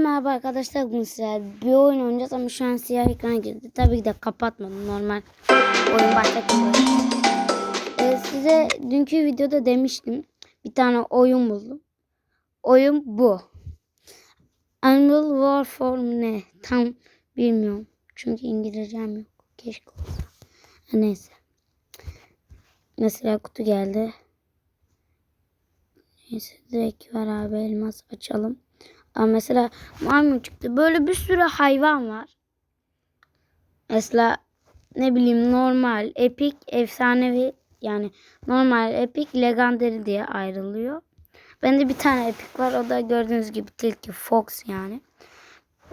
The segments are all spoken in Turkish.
Merhaba arkadaşlar bugün sizlerle bir oyun oynayacağız ama şu an siyah ekran girdi. Tabii ki de kapatmadım normal oyun başlatıyor. Ee, size dünkü videoda demiştim bir tane oyun buldum. Oyun bu. Unreal Warfare ne? Tam bilmiyorum. Çünkü İngilizcem yok. Keşke olsa. Neyse. Mesela kutu geldi. Neyse direkt var abi elmas açalım. Mesela maymun çıktı. Böyle bir sürü hayvan var. Mesela ne bileyim normal, epik, efsanevi yani normal, epik, legendary diye ayrılıyor. Bende bir tane epik var. O da gördüğünüz gibi tilki, fox yani.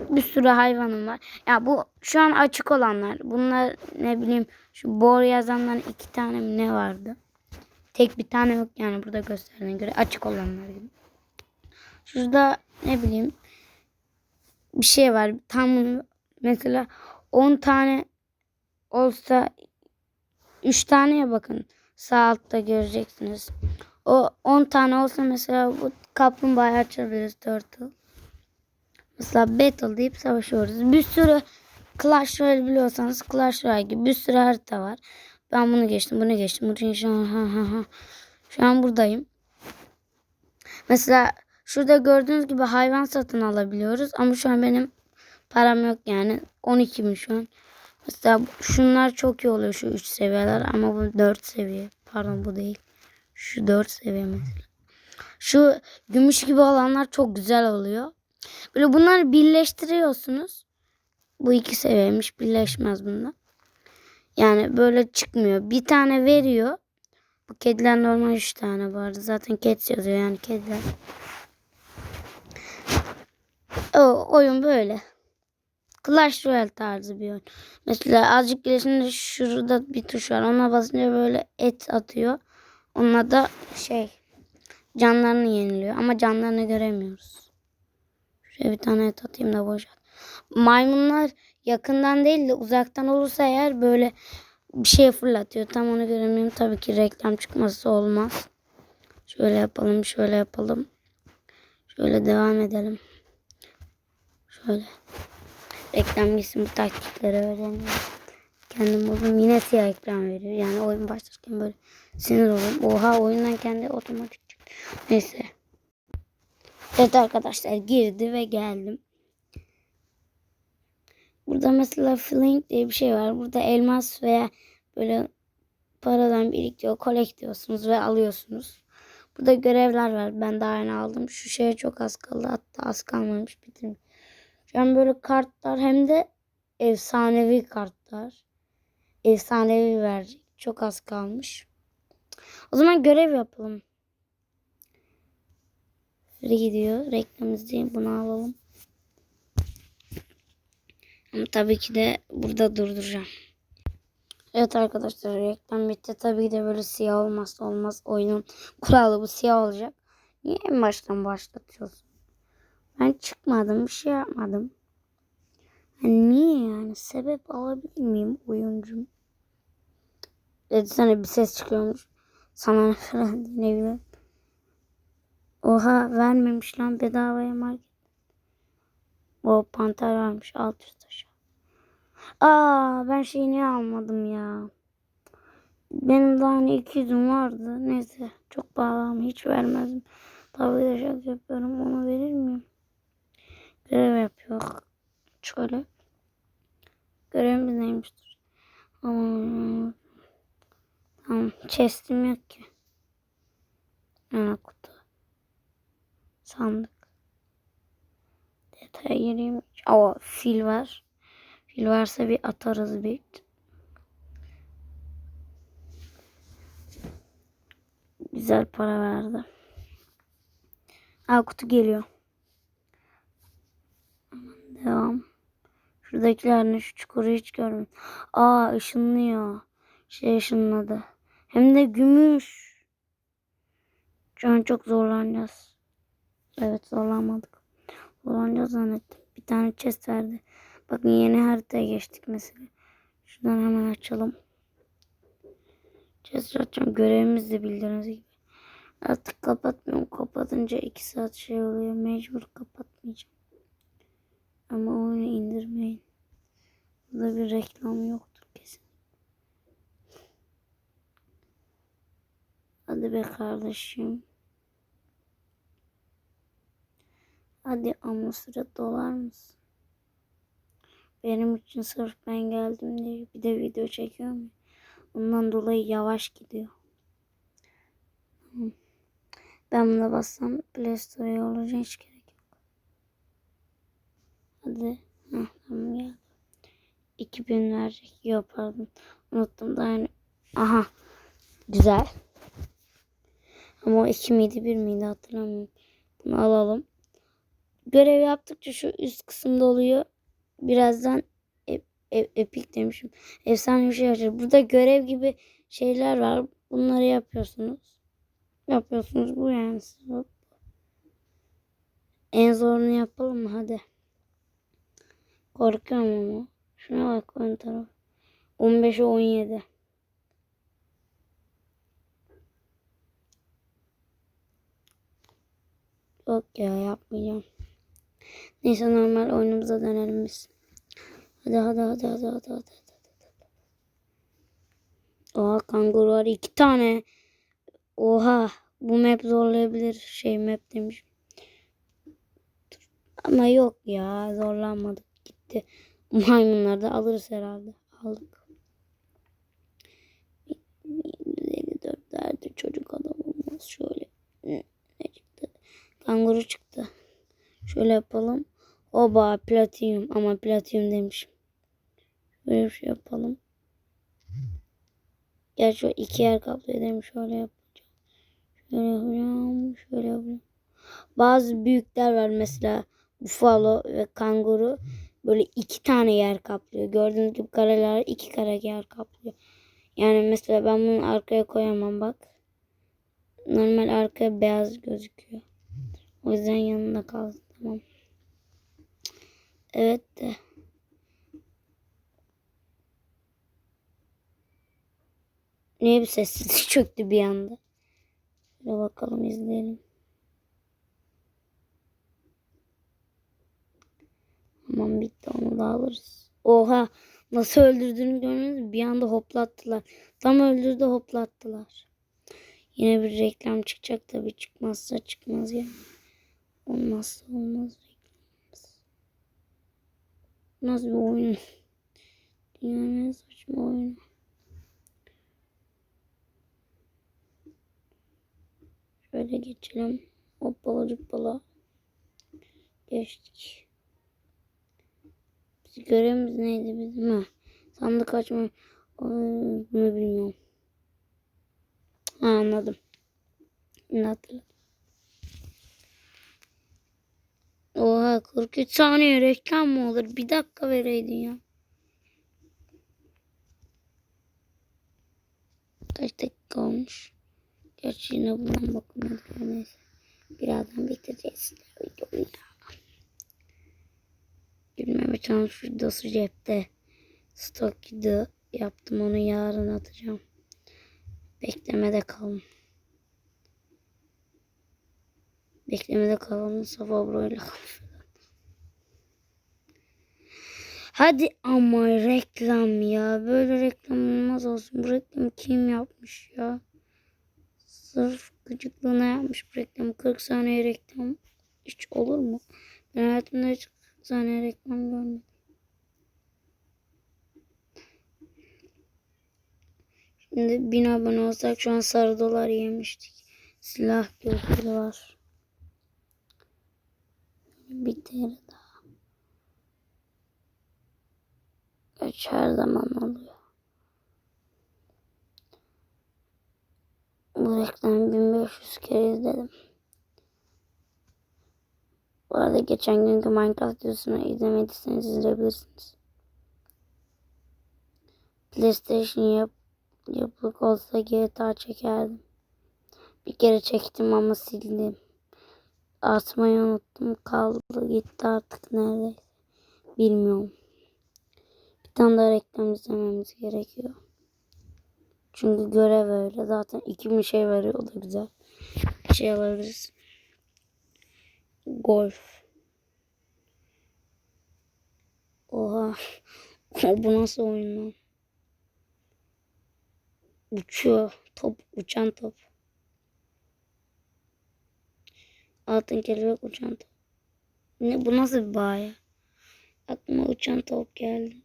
Bir sürü hayvanım var. Ya bu şu an açık olanlar. Bunlar ne bileyim şu bor yazanların iki tane mi ne vardı? Tek bir tane yok yani burada gösterdiğine göre açık olanlar gibi. Şurada ne bileyim bir şey var. Tam mesela 10 tane olsa 3 taneye bakın. Sağ altta göreceksiniz. O 10 tane olsa mesela bu kaplumbağayı açabiliriz turtle. Mesela battle deyip savaşıyoruz. Bir sürü Clash Royale biliyorsanız Clash Royale gibi bir sürü harita var. Ben bunu geçtim, bunu geçtim. Bunu geçtim. Ha, ha, ha. Şu an buradayım. Mesela şurada gördüğünüz gibi hayvan satın alabiliyoruz. Ama şu an benim param yok yani. 12 mi şu an. Mesela şunlar çok iyi oluyor şu 3 seviyeler ama bu 4 seviye. Pardon bu değil. Şu 4 seviye mesela. Şu gümüş gibi olanlar çok güzel oluyor. Böyle bunları birleştiriyorsunuz. Bu iki seviyemiş birleşmez bunlar. Yani böyle çıkmıyor. Bir tane veriyor. Bu kediler normal 3 tane arada. Zaten cats yazıyor yani kediler. O oyun böyle. Clash Royale tarzı bir oyun. Mesela azıcık gelişinde şurada bir tuş var. Ona basınca böyle et atıyor. Onunla da şey canlarını yeniliyor. Ama canlarını göremiyoruz. Şuraya bir tane et atayım da boş at. Maymunlar yakından değil de uzaktan olursa eğer böyle bir şey fırlatıyor. Tam onu göremiyorum. Tabii ki reklam çıkması olmaz. Şöyle yapalım, şöyle yapalım. Şöyle devam edelim. Şöyle. Reklam gitsin bu taktikleri öğrenelim. Kendim buldum. Yine siyah ekran veriyor. Yani oyun başlarken böyle sinir olurum. Oha oyundan kendi otomatik çıktı. Neyse. Evet arkadaşlar girdi ve geldim. Burada mesela flink diye bir şey var. Burada elmas veya böyle paradan biriktiriyor, kolektiyorsunuz ve alıyorsunuz. Burada görevler var. Ben daha yeni aldım. Şu şeye çok az kaldı. Hatta az kalmamış bitirmiş. Şu an böyle kartlar hem de efsanevi kartlar. Efsanevi verecek. Çok az kalmış. O zaman görev yapalım. Free diyor. Reklam izleyin. Bunu alalım. Ama tabii ki de burada durduracağım. Evet arkadaşlar reklam bitti. Tabii ki de böyle siyah olmazsa olmaz. Oyunun kuralı bu siyah olacak. Niye en baştan başlatıyorsun? Ben çıkmadım. Bir şey yapmadım. Yani niye yani? Sebep alabilir miyim oyuncum? Dedi sana bir ses çıkıyormuş. Sana ne ne bileyim. Oha vermemiş lan bedavaya market. O panter varmış 600 taşı. Aa ben şeyi niye almadım ya. Benim daha hani 200'üm vardı. Neyse çok pahalı hiç vermezdim. Tabii de yapıyorum. Onu verir miyim? Görev yapıyor. Şöyle. Görevimiz neymiştir? Ama tamam. Chest'im yok ki. Ana kutu. Sandık. Detaya gireyim. Aa fil var. Fil varsa bir atarız bir. Güzel para verdi. Aa kutu geliyor. Aman devam. Şuradakiler ne şu çukuru hiç görmedim. Aa ışınlıyor. Şey ışınladı. Hem de gümüş. Şu an çok zorlanacağız. Evet zorlanmadık. Zorlanacağız zannettim. Bir tane chest verdi. Bakın yeni haritaya geçtik mesela. Şuradan hemen açalım. Chest açacağım. Görevimiz de bildiğiniz gibi. Artık kapatmıyorum. Kapatınca 2 saat şey oluyor. Mecbur kapatmayacağım. Ama oyunu indirmeyin. Burada bir reklam yoktur kesin. Hadi be kardeşim. Hadi ama sıra dolar mısın? Benim için sırf ben geldim diye bir de video çekiyorum ya. Ondan dolayı yavaş gidiyor. Ben buna bassam Play Store'a olacak hiç gerek yok. Hadi. Heh, tamam geldi. 2000 verecek. Yok pardon. Unuttum da yani. Aha. Güzel. Ama o 2 miydi 1 miydi hatırlamıyorum. Bunu alalım. Görev yaptıkça şu üst kısımda oluyor. Birazdan ep, ep- epik demişim. Efsane bir şey açıyor. Burada görev gibi şeyler var. Bunları yapıyorsunuz. Yapıyorsunuz bu yani. En zorunu yapalım mı? Hadi. Korkuyorum ama. Şuna bak ön taraf. 15'e 17. Yok ya yapmayacağım. Neyse normal oyunumuza dönelim biz. Hadi hadi hadi hadi hadi hadi. Oha kanguru var iki tane. Oha bu map zorlayabilir. Şey map demiş. Ama yok ya zorlanmadık gitti. Maymunlar da alırız herhalde. Aldık. 754'lerde çocuk adam olmaz. Şöyle ne çıktı? Kanguru çıktı. Şöyle yapalım. Oba platinum ama platinum demişim. Böyle bir şey yapalım. Gerçi o iki yer kaplıyor demiş. Şöyle yapacağım. Şöyle yapacağım. Şöyle yapacağım. Bazı büyükler var mesela bufalo ve kanguru böyle iki tane yer kaplıyor. Gördüğünüz gibi kareler iki kare yer kaplıyor. Yani mesela ben bunu arkaya koyamam bak. Normal arkaya beyaz gözüküyor. O yüzden yanında kalsın tamam. Evet de. Niye bir sessizlik çöktü bir anda? Şöyle bakalım izleyelim. Tamam bitti onu da alırız. Oha nasıl öldürdüğünü gördünüz? Bir anda hoplattılar. Tam öldürdü hoplattılar. Yine bir reklam çıkacak tabii çıkmazsa çıkmaz ya. Olmazsa olmaz reklamımız. Nasıl bir oyun? Dünyanın en saçma oyunu. Şöyle geçelim. Hoppala cıppala. Geçtik. Görevimiz neydi bizim? Ha, sandık açma. Bunu bilmiyorum. Ha, anladım. Şimdi hatırladım. Oha 43 saniye reklam mı olur? Bir dakika vereydin ya. Kaç dakika olmuş? Gerçi yine bundan bakmadık. Neyse. Birazdan bitireceğiz videoyu. Gülmeme çalmış videosu cepte. Stok yaptım onu yarın atacağım. Beklemede kalın. Beklemede kalın. Safa burayla kalın. Hadi ama reklam ya. Böyle reklam olmaz olsun. Bu reklamı kim yapmış ya? Sırf gıcıklığına yapmış bu reklamı. 40 saniye reklam. Hiç olur mu? Ben hayatımda hiç 40 saniye reklam görmedim. Şimdi 1000 abone olsak şu an sarı dolar yemiştik. Silah gözleri var. Bir TL daha. Kaç her zaman oluyor. Bu reklamı 1500 kere izledim. Bu arada geçen günkü Minecraft videosunu izlemediyseniz izleyebilirsiniz. PlayStation yap yapılık olsa GTA çekerdim. Bir kere çektim ama sildim. Atmayı unuttum kaldı gitti artık neredeyse. Bilmiyorum. Bir tane daha reklam izlememiz gerekiyor. Çünkü görev öyle. Zaten 2000 şey veriyor. Da güzel. Şey alabiliriz. Golf. Oha. Bu nasıl oyun lan? Uçuyor. Top. Uçan top. Altın kelebek uçan top. Ne bu nasıl bir bağ ya? Aklıma uçan top geldi.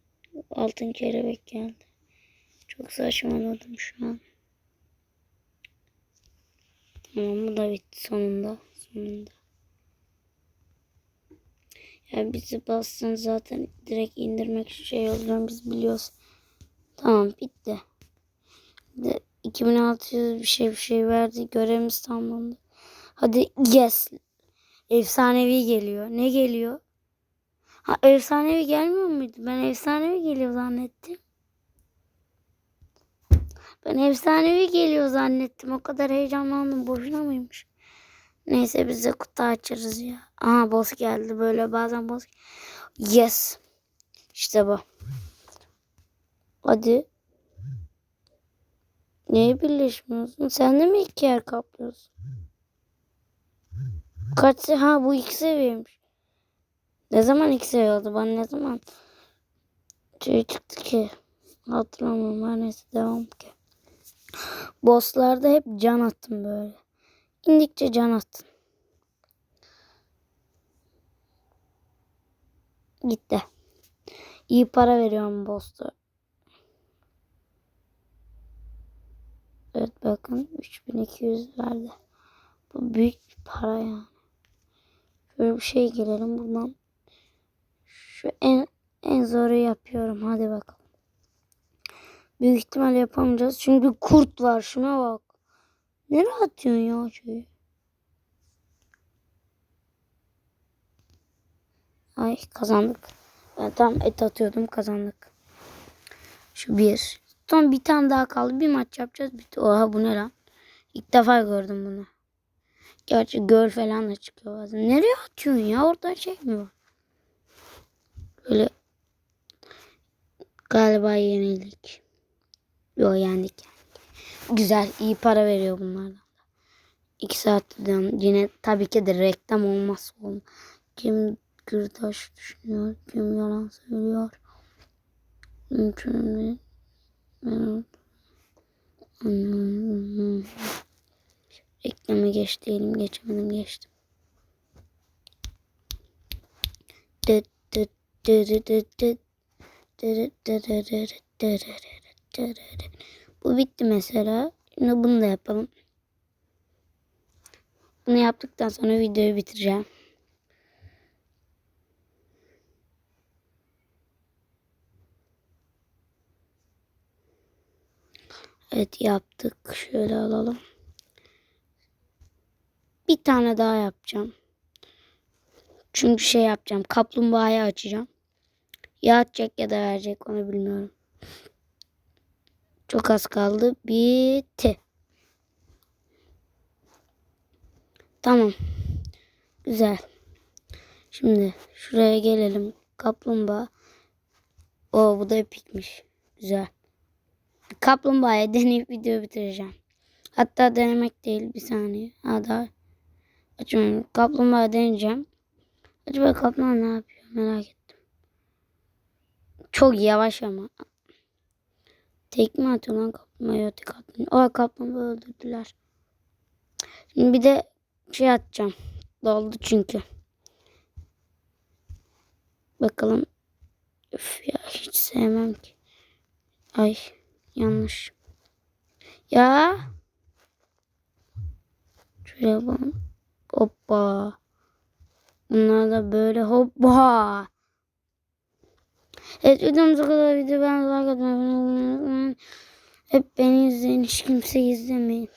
Altın kelebek geldi. Çok saçmaladım şu an. Tamam bu da bitti sonunda. Sonunda. Ya bizi bassın zaten direkt indirmek şey oluyor biz biliyoruz. Tamam bitti. De 2600 bir şey bir şey verdi. Görevimiz tamamlandı. Hadi yes. Efsanevi geliyor. Ne geliyor? Ha efsanevi gelmiyor muydu? Ben efsanevi geliyor zannettim. Ben efsanevi geliyor zannettim. O kadar heyecanlandım. Boşuna mıymış? Neyse biz de kutu açarız ya. Aha boss geldi. Böyle bazen boss. Yes. İşte bu. Hadi. Neye birleşmiyorsun? Sen de mi iki yer kaplıyorsun? Kaç ha bu iki seviyeymiş. Ne zaman iki seviye oldu? Bana ne zaman şey çıktı ki? Hatırlamıyorum. Her neyse devam ki. Bosslarda hep can attım böyle. İndikçe can attım. Gitti. İyi para veriyorum boss'a. Evet bakın 3200 verdi. Bu büyük bir para yani. Şöyle bir şey gelelim buradan. Şu en en zoru yapıyorum. Hadi bakalım. Büyük ihtimal yapamayacağız. Çünkü kurt var. Şuna bak. Nereye atıyorsun ya şeyi? Ay kazandık. Ben tam et atıyordum kazandık. Şu bir. Son bir tane daha kaldı. Bir maç yapacağız. Bitti. Oha bu ne lan? İlk defa gördüm bunu. Gerçi göl falan da çıkıyor bazen. Nereye atıyorsun ya? Orada şey mi var? Böyle galiba yenildik. Yo yendik. Güzel iyi para veriyor bunlardan. da. İki saatten yine tabii ki de reklam olmaz. Kim Gürtaş düşünüyor, kim yalan söylüyor. Mümkün Hmm. Reklamı geç diyelim. Geçemedim geçtim. Dıt. Bu bitti mesela. Şimdi bunu da yapalım. Bunu yaptıktan sonra videoyu bitireceğim. Evet yaptık. Şöyle alalım. Bir tane daha yapacağım. Çünkü şey yapacağım. Kaplumbağayı açacağım. Ya atacak ya da verecek onu bilmiyorum. Çok az kaldı. Bitti. Tamam. Güzel. Şimdi şuraya gelelim. Kaplumbağa. O bu da epikmiş. Güzel. Kaplumbağaya deneyip video bitireceğim. Hatta denemek değil bir saniye. Ha daha açmıyorum. Kaplumbağa deneyeceğim. Acaba kaplumbağa ne yapıyor merak ettim. Çok yavaş ama. Tekme atıyor lan kaplumbağa. Yok tek atmıyor. O kaplumbağa öldürdüler. Şimdi bir de şey atacağım. Doldu çünkü. Bakalım. Üf ya hiç sevmem ki. Ay yanlış. Ya. Şöyle yapalım. Hoppa. Bunlar da böyle hoppa. Evet videomuza kadar video ben like atmayı unutmayın. Hep beni izleyin. Hiç kimse izlemeyin.